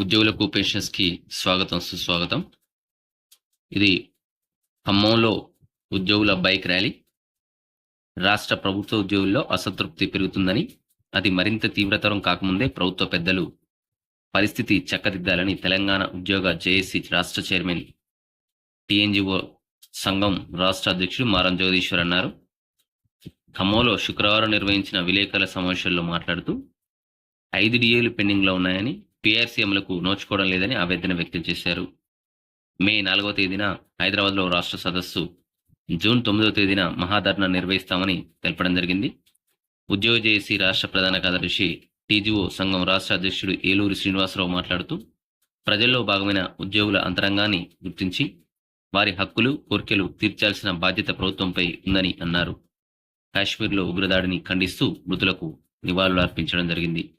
ఉద్యోగులకు పెన్షన్స్ స్వాగతం సుస్వాగతం. ఇది ఖమ్మంలో ఉద్యోగుల బైక్ ర్యాలీ. రాష్ట్ర ప్రభుత్వ ఉద్యోగుల్లో అసంతృప్తి పెరుగుతుందని అది మరింత తీవ్రతరం కాకముందే ప్రభుత్వ పెద్దలు పరిస్థితి చక్కదిద్దాలని తెలంగాణ ఉద్యోగ జేఏసీ రాష్ట్ర చైర్మన్ టీఎన్జిఓ సంఘం రాష్ట్ర అధ్యక్షుడు మారం జగదీశ్వర్ అన్నారు. ఖమ్మంలో శుక్రవారం నిర్వహించిన విలేకరుల సమావేశంలో మాట్లాడుతూ ఐదు డిఏలు పెండింగ్లో ఉన్నాయని పీఆర్సీ అమలుకు నోచుకోవడం లేదని ఆవేదన వ్యక్తం చేశారు. మే నాలుగవ తేదీన హైదరాబాద్లో రాష్ట్ర సదస్సు. జూన్ తొమ్మిదవ తేదీన మహాధర్నా నిర్వహిస్తామని తెలపడం జరిగింది. ఉద్యోగ జేఏసీ రాష్ట్ర ప్రధాన కార్యదర్శి టీజీఓ సంఘం రాష్ట్ర అధ్యక్షుడు ఏలూరి శ్రీనివాసరావు మాట్లాడుతూ ప్రజల్లో భాగమైన ఉద్యోగుల అంతరంగాన్ని గుర్తించి వారి హక్కులు కోర్కెలు తీర్చాల్సిన బాధ్యత ప్రభుత్వంపై ఉందని అన్నారు. కాశ్మీర్లో ఉగ్రదాడిని ఖండిస్తూ మృతులకు నివాళులు అర్పించడం జరిగింది.